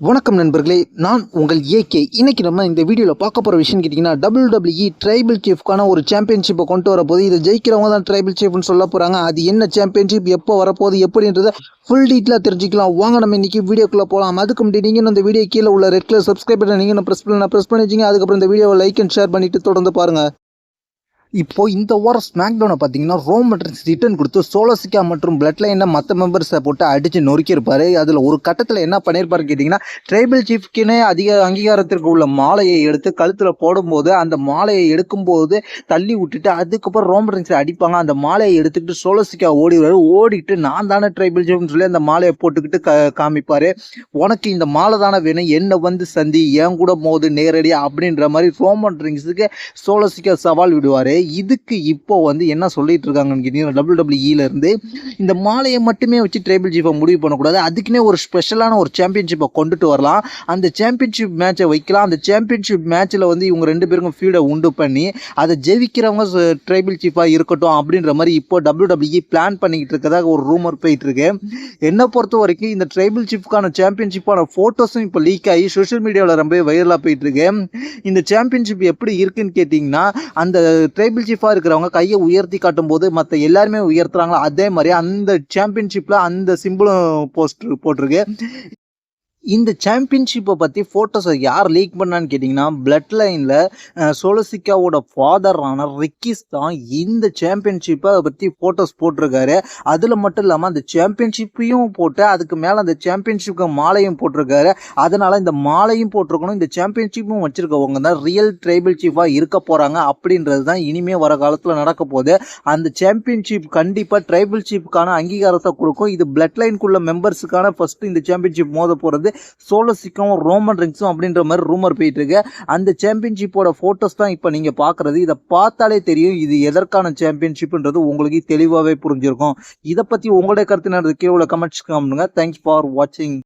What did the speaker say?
வணக்கம் நண்பர்களே நான் உங்கள் ஏகே இன்னைக்கு நம்ம இந்த வீடியோவில் பார்க்க போகிற விஷயம் கேட்டிங்கன்னா டபிள்யூடபிள்யூஇ ட்ரைபிள் சீஃப்க்கான ஒரு சாம்பியன்ஷிப்பை கொண்டு வரப்போது இதை ஜெயிக்கிறவங்க தான் ட்ரைபிள் சீஃப்னு சொல்ல போகிறாங்க அது என்ன சாம்பியன்ஷிப் எப்போ வரப்போகுது எப்படின்றத ஃபுல் டீட்டெயிலாக தெரிஞ்சுக்கலாம். வாங்க நம்ம இன்றைக்கி வீடியோக்குள்ளே போகலாம் அதுக்கு முன்னாடி நீங்கள் இந்த வீடியோ கீழே உள்ள ரெட் கலர் சப்ஸ்கிரைப் பண்ணி நீங்கள் ப்ரெஸ் பண்ண ப்ரெஸ் பண்ணி வச்சிங்க அதுக்கப்புறம் இந்த வீடியோவை லைக் அண்ட் ஷேர் பண்ணிட்டு தொடர்ந்து பாருங்கள் இப்போது இந்த வாரம் ஸ்மாக்டவுனை பார்த்தீங்கன்னா ரோம் மெட்ரன்ஸ் ரிட்டர்ன் கொடுத்து சோலசிக்கா மற்றும் பிளட் லைனை மற்ற மெம்பர்ஸை போட்டு அடித்து நொறுக்கியிருப்பார். அதில் ஒரு கட்டத்தில் என்ன பண்ணியிருப்பாரு கேட்டிங்கன்னா ட்ரைபல் சீஃப்க்குனே அதிக அங்கீகாரத்திற்கு உள்ள மாலையை எடுத்து கழுத்தில் போடும்போது அந்த மாலையை எடுக்கும்போது தள்ளி விட்டுட்டு அதுக்கப்புறம் ரோம் மெட்ரன்ஸை அடிப்பாங்க. அந்த மாலையை எடுத்துக்கிட்டு சோலசிக்கா ஓடிடுவார். ஓடிட்டு நான் தானே ட்ரைபல் சீஃப்னு சொல்லி அந்த மாலையை போட்டுக்கிட்டு க காமிப்பார். உனக்கு இந்த மாலை தானே வேணும். என்னை வந்து சந்தி? என் கூட மோது நேரடியாக அப்படின்ற மாதிரி ரோமன் ரிங்ஸுக்கு சோலசிக்கா சவால் விடுவார். இதுக்கு இப்போ வந்து என்ன சொல்லிட்டு இருக்காங்கன்னு கேட்டீங்கன்னா டபிள்யூ டபிள்யூஇலேருந்து இந்த மாலையை மட்டுமே வச்சு ட்ரைபிள் சீஃபை முடிவு பண்ணக்கூடாது. அதுக்குன்னே ஒரு ஸ்பெஷலான ஒரு சாம்பியன்ஷிப்பை கொண்டுட்டு வரலாம். அந்த சாம்பியன்ஷிப் மேட்சை வைக்கலாம். அந்த சாம்பியன்ஷிப் மேட்ச்சில் வந்து இவங்க ரெண்டு பேருக்கும் ஃபீல்டை உண்டு பண்ணி அதை ஜெயிக்கிறவங்க ட்ரைபிள் சீஃபாக இருக்கட்டும் அப்படின்ற மாதிரி இப்போ டபிள்யூ டபிள்யூஇ பிளான் பண்ணிக்கிட்டு இருக்கதாக ஒரு ரூமர் போயிட்டு இருக்கு என்னை பொறுத்த வரைக்கும் இந்த ட்ரைபிள் சீஃப்க்கான சாம்பியன்ஷிப்பான ஃபோட்டோஸும் இப்போ லீக் ஆகி சோஷியல் மீடியாவில் ரொம்ப வைரலாக போயிட்டு இருக்கு இந்த சாம்பியன்ஷிப் எப்படி இருக்குன்னு கேட்டிங்கன்னா அந்த ட்ரைபிள் சீஃபாக இருக்கிறவங்க கையை உயர்த்தி காட்டும் போது மற்ற எல்லாருமே உயர்த்துறாங்களோ? அதே மாதிரி அந்த சாம்பியன்ஷிப்பில் அந்த சிம்பிளும் போஸ்ட் போட்டிருக்கு. இந்த சாம்பியன்ஷிப்பை பற்றி ஃபோட்டோஸை யார் லீக் பண்ணான்னு கேட்டிங்கன்னா பிளட் லைனில் சோலசிக்காவோட ஃபாதரான ரிக்கிஸ் தான் இந்த சாம்பியன்ஷிப்பை பற்றி ஃபோட்டோஸ் போட்டிருக்காரு. அதில் மட்டும் இல்லாமல் அந்த சாம்பியன்ஷிப்பையும் போட்டு அதுக்கு மேலே அந்த சாம்பியன்ஷிப்புக்கு மாலையும் போட்டிருக்காரு. அதனால் இந்த மாலையும் போட்டிருக்கணும் இந்த சாம்பியன்ஷிப்பும் வச்சுருக்கவங்க தான் ரியல் ட்ரைபிள் சீஃபாக இருக்க போகிறாங்க அப்படின்றது தான் இனிமேல் வர காலத்தில் நடக்க போகுது. அந்த சாம்பியன்ஷிப் கண்டிப்பாக ட்ரைபிள் சீஃப்க்கான அங்கீகாரத்தை கொடுக்கும். இது பிளட் லைனுக்குள்ள மெம்பர்ஸுக்கான ஃபஸ்ட்டு இந்த சாம்பியன்ஷிப் மோத போகிறது சோலசிக்கும் ரோமன் ரிங்ஸும் அப்படின்ற மாதிரி ரூமர் போயிட்டு இருக்கு அந்த சாம்பியன்ஷிப்போட ஃபோட்டோஸ் தான் இப்போ நீங்கள் பார்க்குறது. இதை பார்த்தாலே தெரியும் இது எதற்கான சாம்பியன்ஷிப்ன்றது உங்களுக்கு தெளிவாகவே புரிஞ்சிருக்கும். இதை பற்றி உங்களுடைய கருத்து கீழே கமெண்ட்ஸ் காமிடுங்க தேங்க்ஸ் ஃபார் வாட்சிங்